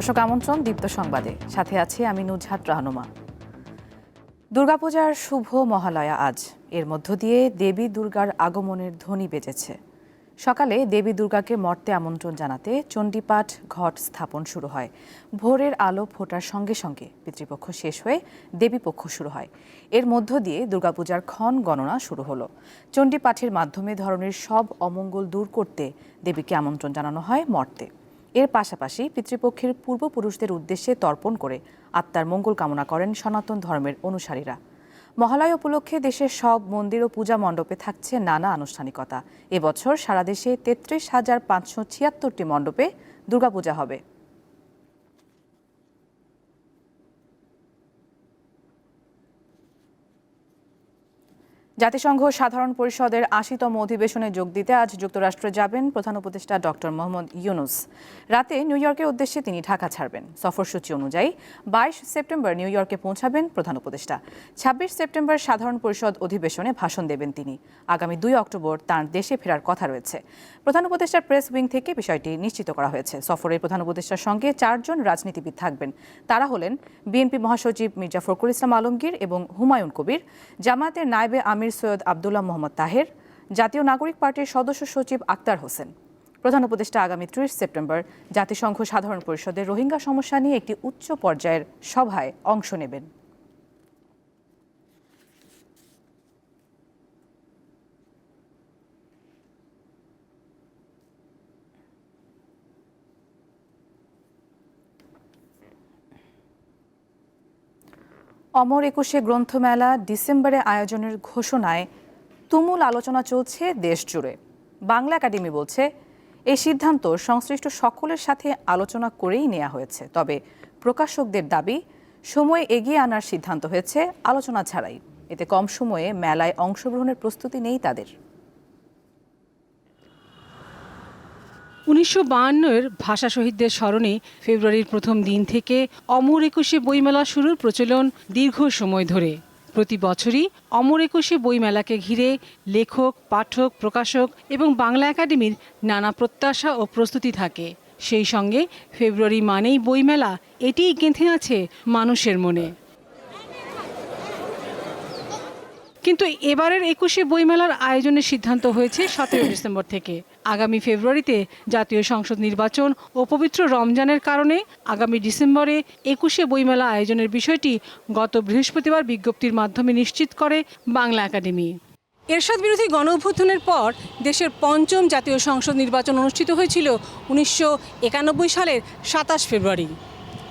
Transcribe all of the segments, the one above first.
দর্শক আমন্ত্রণ দীপ্ত সংবাদে। সাথে আছে আমি নুজহাত রাহনুমা। দুর্গাপূজার শুভ মহালয়া আজ। এর মধ্য দিয়ে দেবী দুর্গার আগমনের ধ্বনি বেজেছে। সকালে দেবী দুর্গাকে মর্তে আমন্ত্রণ জানাতে চণ্ডীপাঠ ঘট স্থাপন শুরু হয়। ভোরের আলো ফোটার সঙ্গে সঙ্গে পিতৃপক্ষ শেষ হয়ে দেবীপক্ষ শুরু হয়। এর মধ্য দিয়ে দুর্গাপূজার ক্ষণ গণনা শুরু হলো। চণ্ডীপাঠের মাধ্যমে ধরনের সব অমঙ্গল দূর করতে দেবীকে আমন্ত্রণ জানানো হয় মর্তে। এর পাশাপাশি পিতৃপক্ষের পূর্বপুরুষদের উদ্দেশ্যে তর্পণ করে আত্মার মঙ্গল কামনা করেন সনাতন ধর্মের অনুসারীরা। মহালয় উপলক্ষে দেশের সব মন্দির ও পূজা মণ্ডপে থাকছে নানা আনুষ্ঠানিকতা। এবছর সারা দেশে তেত্রিশ হাজার পাঁচশো ছিয়াত্তরটি মণ্ডপে দুর্গাপূজা হবে। জাতিসংঘ সাধারণ পরিষদের আশিতম অধিবেশনে যোগ দিতে আজ যুক্তরাষ্ট্রে যাবেন প্রধান উপদেষ্টা ডক্টর মোহাম্মদ ইউনুস। রাতে নিউ ইয়র্কের উদ্দেশ্যে তিনি ঢাকা ছাড়বেন। সফরসূচি অনুযায়ী বাইশ সেপ্টেম্বর নিউ ইয়র্কে পৌঁছাবেন প্রধান উপদেষ্টা। ছাব্বিশ সেপ্টেম্বর সাধারণ পরিষদ অধিবেশনে ভাষণ দেবেন তিনি। আগামী দুই অক্টোবর তাঁর দেশে ফেরার কথা রয়েছে। প্রধান উপদেষ্টার প্রেস উইং থেকে বিষয়টি নিশ্চিত করা হয়েছে। সফরে প্রধান উপদেষ্টার সঙ্গে চারজন রাজনীতিবিদ থাকবেন। তারা হলেন বিএনপি মহাসচিব মির্জা ফখরুল ইসলাম আলমগীর এবং হুমায়ুন কবির, জামায়াতের নায়েবে আমির সৈয়দ আবদুল্লাহ মোহাম্মদ তাহের, জাতীয় নাগরিক পার্টির সদস্য সচিব আক্তার হোসেন। প্রধান উপদেষ্টা আগামী ত্রিশ সেপ্টেম্বর জাতিসংঘ সাধারণ পরিষদের রোহিঙ্গা সমস্যা নিয়ে একটি উচ্চ পর্যায়ের সভায় অংশ নেবেন। অমর একুশে গ্রন্থমেলা ডিসেম্বরে আয়োজনের ঘোষণায় তুমুল আলোচনা চলছে দেশ জুড়ে বাংলা একাডেমি বলছে, এই সিদ্ধান্ত সংশ্লিষ্ট সকলের সাথে আলোচনা করেই নেওয়া হয়েছে। তবে প্রকাশকদের দাবি, সময় এগিয়ে আনার সিদ্ধান্ত হয়েছে, আলোচনা ছাড়াই। এতে কম সময়ে মেলায় অংশগ্রহণের প্রস্তুতি নেই তাদের। উনিশশো বাহান্নের ভাষা শহীদদের স্মরণে ফেব্রুয়ারির প্রথম দিন থেকে অমর একুশে বইমেলা শুরুর প্রচলন দীর্ঘ সময় ধরে। প্রতি বছরই অমর একুশে বইমেলাকে ঘিরে লেখক, পাঠক, প্রকাশক এবং বাংলা একাডেমির নানা প্রত্যাশা ও প্রস্তুতি থাকে। সেই সঙ্গে ফেব্রুয়ারি মানেই বইমেলা, এটিই গেঁথে আছে মানুষের মনে। কিন্তু এবারের একুশে বইমেলার আয়োজনের সিদ্ধান্ত হয়েছে সতেরো ডিসেম্বর থেকে। আগামী ফেব্রুয়ারিতে জাতীয় সংসদ নির্বাচন ও পবিত্র রমজানের কারণে আগামী ডিসেম্বরে একুশে বইমেলা আয়োজনের বিষয়টি গত বৃহস্পতিবার বিজ্ঞপ্তির মাধ্যমে নিশ্চিত করে বাংলা একাডেমি। এরশাদ বিরোধী গণ অভ্যুত্থানের পর দেশের পঞ্চম জাতীয় সংসদ নির্বাচন অনুষ্ঠিত হয়েছিল উনিশশো একানব্বই সালের সাতাশ ফেব্রুয়ারি।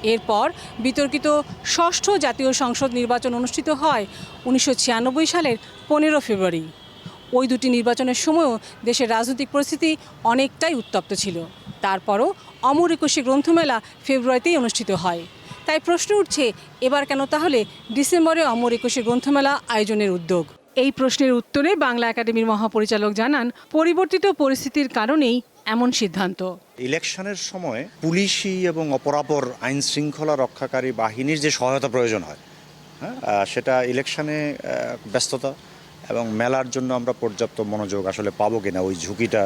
এরপর বিতর্কিত ষষ্ঠ জাতীয় সংসদ নির্বাচন অনুষ্ঠিত হয় উনিশশো ছিয়ানব্বই সালের পনেরো ফেব্রুয়ারি। ওই দুটি নির্বাচনের সময়ও দেশের রাজনৈতিক পরিস্থিতি অনেকটাই উত্তপ্ত ছিল। তারপরও অমর একুশে গ্রন্থমেলা ফেব্রুয়ারিতেই অনুষ্ঠিত হয়। তাই প্রশ্ন উঠছে, এবার কেন তাহলে ডিসেম্বরে অমর একুশে গ্রন্থমেলা আয়োজনের উদ্যোগ? এই প্রশ্নের উত্তরে বাংলা একাডেমির মহাপরিচালক জানান, পরিবর্তিত পরিস্থিতির কারণেই এমন সিদ্ধান্ত। ইলেকশনের সময় পুলিশি এবং অপরাপর আইন শৃঙ্খলা রক্ষাকারী বাহিনীর যে সহায়তা প্রয়োজন হয় হ্যাঁ সেটা ইলেকশনে ব্যস্ততা এবং মেলার জন্য আমরা পর্যাপ্ত মনোযোগ আসলে পাবো কিনা ওই ঝুঁকিটা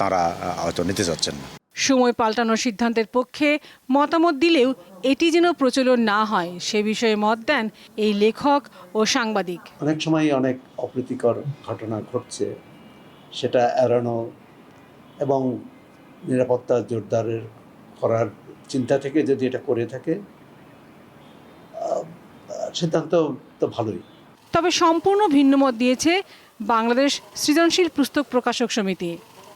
তারা হয়তো নিতে চাচ্ছেন না। সময় পাল্টানোর সিদ্ধান্তের পক্ষে মতামত দিলেও এটি যেন প্রচলন না হয় সে বিষয়ে মত দেন এই লেখক ও সাংবাদিক। অনেক সময় অনেক অপ্রীতিকর ঘটনা ঘটছে সেটা এড়ানো এবং নিরাপত্তা জোরদারের করার চিন্তা থেকে যদি এটা করে থাকে সিদ্ধান্ত তো ভালোই। তবে সম্পূর্ণ ভিন্ন মত দিয়েছে বাংলাদেশ সৃজনশীল পুস্তক প্রকাশক সমিতি।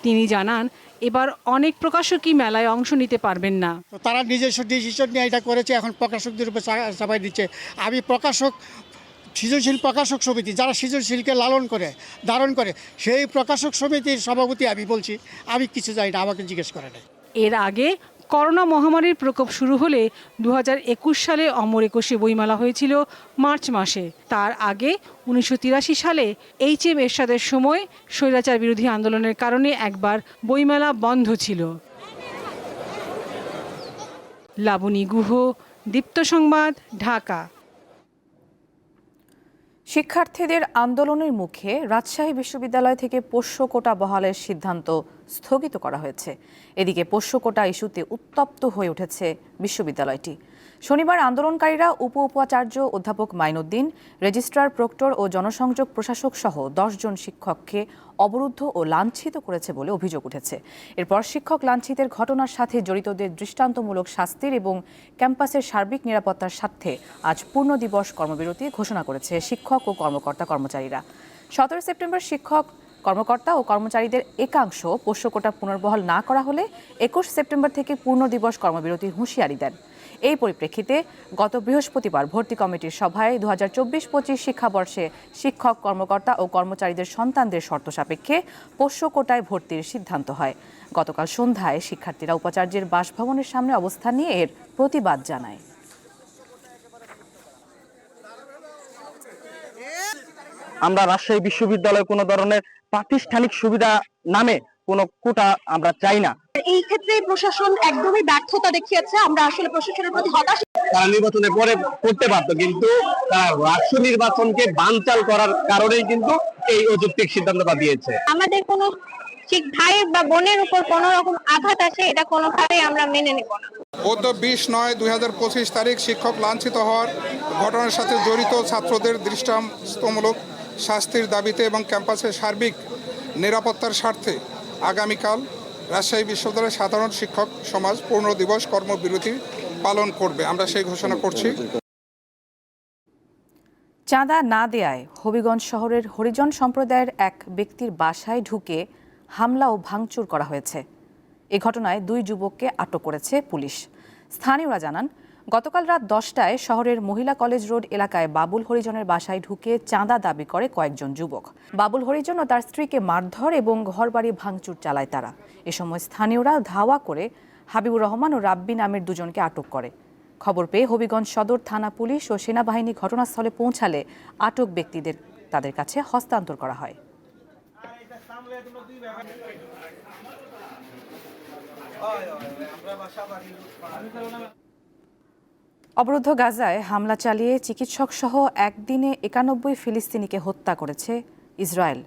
তিনি জানান এবার অনেক প্রকাশকই মেলায় অংশ নিতে পারবেন না। তারা নিজস্ব ডিসিশন নিয়ে এটা করেছে এখন প্রকাশকদের উপর চাপাই দিচ্ছে। আমি প্রকাশক সৃজনশীল প্রকাশক সমিতি যারা সৃজনশীলকে লালন করে ধারণ করে সেই প্রকাশক সমিতির সভাপতি আমি বলছি আমি কিছু জানি না আমাকে জিজ্ঞেস করে নাই। এর আগে করোনা মহামারীর প্রকোপ শুরু হলে দু হাজার একুশ সালে অমর একুশে বইমেলা হয়েছিল মার্চ মাসে। তার আগে উনিশশো তিরাশি সালে এইচ এম এরশাদের সময় স্বৈরাচার বিরোধী আন্দোলনের কারণে একবার বইমেলা বন্ধ ছিল। লাবণী গুহ, দীপ্ত সংবাদ, ঢাকা। শিক্ষার্থীদের আন্দোলনের মুখে রাজশাহী বিশ্ববিদ্যালয় থেকে পোষ্য কোটা বহালের সিদ্ধান্ত স্থগিত করা হয়েছে। এদিকে পোষ্য কোটা ইস্যুতে উত্তপ্ত হয়ে উঠেছে বিশ্ববিদ্যালয়টি। শনিবার আন্দোলনকারীরা উপ উপাচার্য অধ্যাপক মাইনুদ্দিন, রেজিস্ট্রার প্রক্টর ও জনসংযোগ প্রশাসক সহ জন শিক্ষককে অবরুদ্ধ ও লাঞ্ছিত করেছে বলে অভিযোগ উঠেছে। এরপর শিক্ষক লাঞ্ছিতের ঘটনার সাথে জড়িতদের দৃষ্টান্তমূলক শাস্তির এবং ক্যাম্পাসের সার্বিক নিরাপত্তার স্বার্থে আজ পূর্ণ দিবস কর্মবিরতি ঘোষণা করেছে শিক্ষক ও কর্মকর্তা কর্মচারীরা। সতেরো সেপ্টেম্বর শিক্ষক, কর্মকর্তা ও কর্মচারীদের একাংশ পোষ্য কোটা পুনর্বহাল না করা হলে একুশ সেপ্টেম্বর থেকে পূর্ণ দিবস কর্মবিরতির হুঁশিয়ারি দেন। এই পরিপ্রেক্ষিতে গত বৃহস্পতিবার ভর্তি কমিটির সভায় দু হাজার চব্বিশ পঁচিশ শিক্ষাবর্ষে শিক্ষক, কর্মকর্তা ও কর্মচারীদের সন্তানদের শর্ত সাপেক্ষে পোষ্য কোটায় ভর্তির সিদ্ধান্ত হয়। গতকাল সন্ধ্যায় শিক্ষার্থীরা উপাচার্যের বাসভবনের সামনে অবস্থান নিয়ে এর প্রতিবাদ জানায়। আমরা রাজশাহী বিশ্ববিদ্যালয়ে কোনো ধরনের প্রাতিষ্ঠানিক সুবিধা নামে কোনো কোটা আমরা চাই না। এই ক্ষেত্রে প্রশাসন একদমই ব্যর্থতা দেখিয়েছে। আমরা আসলে প্রশাসনের প্রতি হতাশ। তারা নির্বাচনের পরে করতে পারত কিন্তু তারা রাষ্ট্র নির্বাচনকে বানচাল করার কারণেই কিন্তু এই অযৌক্তিক সিদ্ধান্তটা দিয়েছে। আমাদের কোনো ঠিক ভাইয়ের বা বোনের উপর কোনো রকম আঘাত আসে এটা কোনোভাবেই আমরা মেনে নেব না। গত বিশ নয় দুই হাজার পঁচিশ তারিখ শিক্ষক লাঞ্ছিত হওয়ার ঘটনার সাথে জড়িত ছাত্রদের দৃষ্টান্তমূলক শাস্তির দাবিতে এবং ক্যাম্পাসের সার্বিক নিরাপত্তার স্বার্থে আগামীকাল রাজশাহী বিশ্ববিদ্যালয়ের সাধারণ শিক্ষক সমাজ পূর্ণ দিবস কর্মবিরতি পালন করবে। আমরা সেই ঘোষণা করছি। চাঁদা না দেয়ায় হবিগঞ্জ শহরের হরিজন সম্প্রদায়ের এক ব্যক্তির বাসায় ঢুকে হামলা ও ভাঙচুর করা হয়েছে। এ ঘটনায় দুই যুবককে আটক করেছে পুলিশ। স্থানীয়রা জানান গতকাল রাত দশটায় শহরের মহিলা কলেজ রোড এলাকায় বাবুল হরিজনের বাসায় ঢুকে চাঁদা দাবি করে কয়েকজন যুবক। বাবুল হরিজন ও তার স্ত্রীকে মারধর এবং ঘরবাড়ি ভাঙচুর চালায় তারা। এ সময় স্থানীয়রা ধাওয়া করে হাবিবুর রহমান ও রাব্বি নামের দুজনকে আটক করে। খবর পেয়ে হবিগঞ্জ সদর থানা পুলিশ ও সেনাবাহিনী ঘটনাস্থলে পৌঁছালে আটক ব্যক্তিদের তাদের কাছে হস্তান্তর করা হয়। অবরুদ্ধ গাজায় হামলা চালিয়ে চিকিৎসক সহ একদিনে একানব্বই ফিলিস্তিনিকে হত্যা করেছে ইসরায়েল।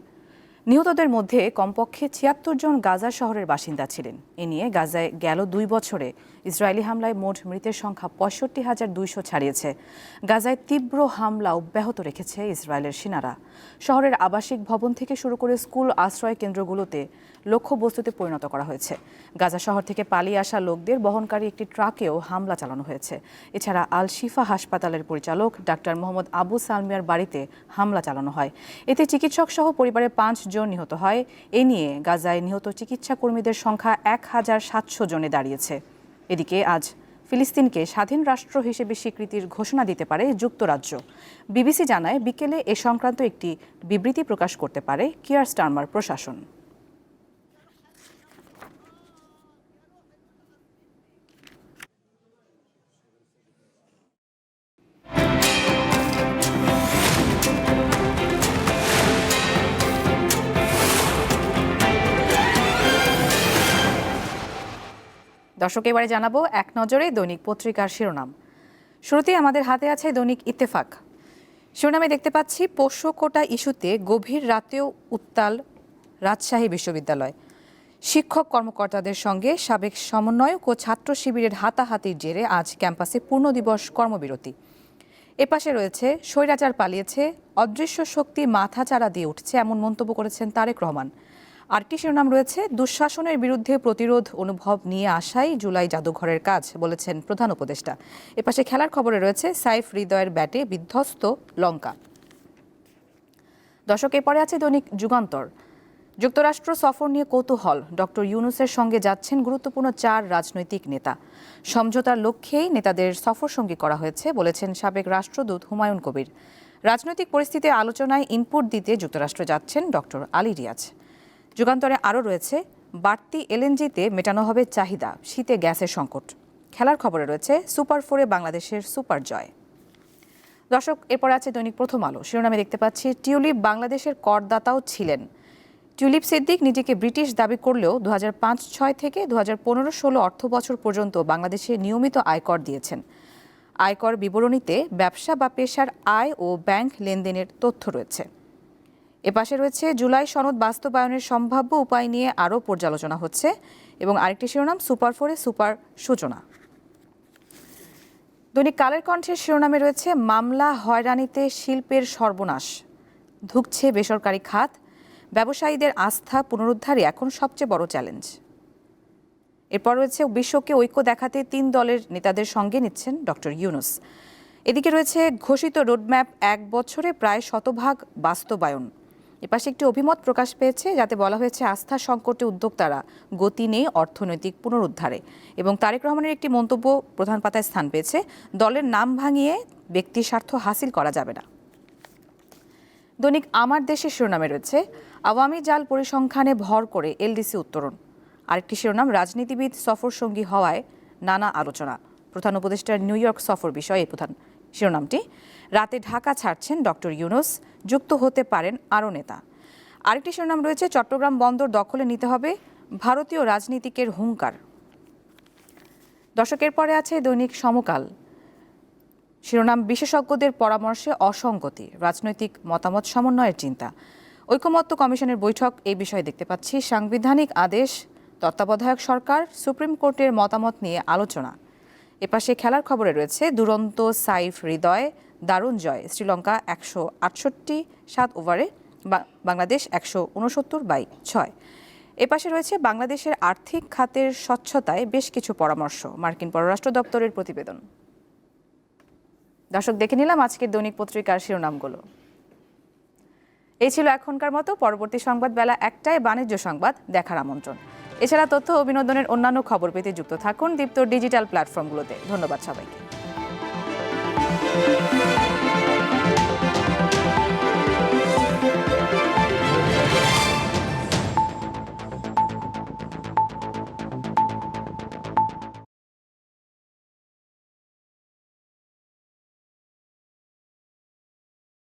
নিহতদের মধ্যে কমপক্ষে ছিয়াত্তর জন গাজা শহরের বাসিন্দা ছিলেন। এ নিয়ে গাজায় গেল দুই বছরে ইসরায়েলি হামলায় মোট মৃতের সংখ্যা পঁয়ষট্টি হাজার দুইশো ছাড়িয়েছে। গাজায় তীব্র হামলা অব্যাহত রেখেছে ইসরায়েলের সেনারা। শহরের আবাসিক ভবন থেকে শুরু করে স্কুল আশ্রয় কেন্দ্রগুলোতে লক্ষ্যবস্তুতে পরিণত করা হয়েছে। গাজা শহর থেকে পালিয়ে আসা লোকদের বহনকারী একটি ট্রাকেও হামলা চালানো হয়েছে। এছাড়া আল শিফা হাসপাতালের পরিচালক ডাক্তার মোহাম্মদ আবু সালমিয়ার বাড়িতে হামলা চালানো হয়। এতে চিকিৎসক সহ পরিবারের পাঁচ জন নিহত হয়। এ নিয়ে গাজায় নিহত চিকিৎসা কর্মীদের সংখ্যা এক হাজার সাতশো জনে দাঁড়িয়েছে। এদিকে আজ ফিলিস্তিনকে স্বাধীন রাষ্ট্র হিসেবে স্বীকৃতির ঘোষণা দিতে পারে যুক্তরাজ্য। বিবিসি জানায়, বিকেলে এ সংক্রান্ত একটি বিবৃতি প্রকাশ করতে পারে কিয়ার স্টার্মার প্রশাসন। দর্শক, এবারে জানাব এক নজরে দৈনিক পত্রিকার শিরোনাম। শুরুতেই আমাদের হাতে আছে দৈনিক ইত্তেফাক। শিরোনামে দেখতে পাচ্ছি, পোষ্য কোটা ইস্যুতে গভীর রাতেও উত্তাল রাজশাহী বিশ্ববিদ্যালয়। শিক্ষক কর্মকর্তাদের সঙ্গে সাবেক সমন্বয়ক ও ছাত্র শিবিরের হাতাহাতির জেরে আজ ক্যাম্পাসে পূর্ণ দিবস কর্মবিরতি। এপাশে রয়েছে, স্বৈরাচার পালিয়েছে, অদৃশ্য শক্তি মাথাচাড়া দিয়ে উঠছে এমন মন্তব্য করেছেন তারেক রহমান। আরটি শিরোনাম রয়েছে, দুঃশাসনের বিরুদ্ধে প্রতিরোধ অনুভব নিয়ে আসাই জুলাই জাদুঘরের কাজ বলেছেন প্রধান উপদেষ্টা। এপাশে খেলার খবরে রয়েছে, সাইফ হৃদয়ের ব্যাটে বিধ্বস্ত লঙ্কা। দর্শক, এরপরে আছে দৈনিক যুগান্তর। যুক্তরাষ্ট্র সফর নিয়ে কৌতূহল। ডক্টর ইউনুসের সঙ্গে যাচ্ছেন গুরুত্বপূর্ণ চার রাজনৈতিক নেতা। সমঝোতার লক্ষ্যেই নেতাদের সফর সঙ্গী করা হয়েছে, বলেছেন সাবেক রাষ্ট্রদূত হুমায়ুন কবির। রাজনৈতিক পরিস্থিতি আলোচনায় ইনপুট দিতে যুক্তরাষ্ট্র যাচ্ছেন ডক্টর আলী রিয়াজ। যুগান্তরে আরও রয়েছে, বাড়তি এলএনজিতে মেটানো হবে চাহিদা, শীতে গ্যাসের সংকট। খেলার খবরে রয়েছে, সুপার ফোরে বাংলাদেশের সুপার জয়। দর্শক, এরপর আছে দৈনিক প্রথম আলো। শিরোনামে দেখতে পাচ্ছি, টিউলিপ বাংলাদেশের করদাতাও ছিলেন। টিউলিপ সিদ্দিক নিজেকে ব্রিটিশ দাবি করলেও দু পাঁচ, ছয় থেকে দু হাজার পনেরো, ষোলো অর্থ বছর পর্যন্ত বাংলাদেশে নিয়মিত আয়কর দিয়েছেন। আয়কর বিবরণীতে ব্যবসা বা পেশার আয় ও ব্যাংক লেনদেনের তথ্য রয়েছে। এপাশে রয়েছে জুলাই সনদ বাস্তবায়নের সম্ভাব্য উপায় নিয়ে আরও পর্যালোচনা হচ্ছে এবং আরেকটি শিরোনাম, সুপার ফোরে সুপার সূচনা। দৈনিক কালের কণ্ঠের শিরোনামে রয়েছে, মামলা হয়রানিতে শিল্পের সর্বনাশ, ধুকছে বেসরকারি খাত, ব্যবসায়ীদের আস্থা পুনরুদ্ধারই এখন সবচেয়ে বড় চ্যালেঞ্জ। এরপর রয়েছে, বিশ্বকে ঐক্য দেখাতে তিন দলের নেতাদের সঙ্গে নিচ্ছেন ডক্টর ইউনুস। এদিকে রয়েছে, ঘোষিত রোডম্যাপ এক বছরে প্রায় শতভাগ বাস্তবায়ন। এপাশে একটি অভিমত প্রকাশ পেয়েছে, যাতে বলা হয়েছে আস্থা সংকটে উদ্যোক্তারা গতি নেই অর্থনৈতিক পুনরুদ্ধারে। এবং তারেক রহমানের একটি মন্তব্য প্রধান পাতায় স্থান পেয়েছে, দলের নাম ভাঙিয়ে ব্যক্তি স্বার্থ হাসিল করা যাবে না। দৈনিক আমার দেশের শিরোনামে রয়েছে, আওয়ামী জাল পরিসংখ্যানে ভর করে এলডিসি উত্তরণ। আরেকটি শিরোনাম, রাজনীতিবিদ সফর সঙ্গী হওয়ায় নানা আলোচনা। প্রধান উপদেষ্টার নিউ ইয়র্ক সফর বিষয়ে প্রধান। শিরোনামটি। রাতে ঢাকা ছাড়ছেন ডক্টর ইউনুস, যুক্ত হতে পারেন আরও নেতা। আরেকটি শিরোনাম রয়েছে, চট্টগ্রাম বন্দর দখলে নিতে হবে ভারতীয় রাজনীতিকের হুঙ্কার। দশকের পরে আছে দৈনিক সমকাল। শিরোনাম, বিশেষজ্ঞদের পরামর্শে অসঙ্গতি, রাজনৈতিক মতামত সমন্বয়ের চিন্তা। ঐকমত্য কমিশনের বৈঠক এই বিষয়ে দেখতে পাচ্ছি, সাংবিধানিক আদেশ, তত্ত্বাবধায়ক সরকার, সুপ্রিম কোর্টের মতামত নিয়ে আলোচনা। এপাশে খেলার খবরে রয়েছে দুরন্ত সাইফ হৃদয়, দারুণ জয়। শ্রীলঙ্কা একশো আটষট্টি সাত ওভারে বাংলাদেশ একশো উনসত্তর বাই ছয়। এপাশে রয়েছে বাংলাদেশের আর্থিক খাতের স্বচ্ছতায় বেশ কিছু পরামর্শ। মার্কিন পররাষ্ট্র দপ্তরের প্রতিবেদন। দর্শক, দেখে নিলাম আজকের দৈনিক পত্রিকার শিরোনামগুলো। এই ছিল এখনকার মতো। পরবর্তী সংবাদ বেলা একটায় বাণিজ্য সংবাদ, দেখার আমন্ত্রণ। এছাড়া তথ্য ও বিনোদনের অন্যান্য খবর পেতে যুক্ত থাকুন দীপ্ত ডিজিটাল প্ল্যাটফর্মগুলোতে। ধন্যবাদ সবাইকে।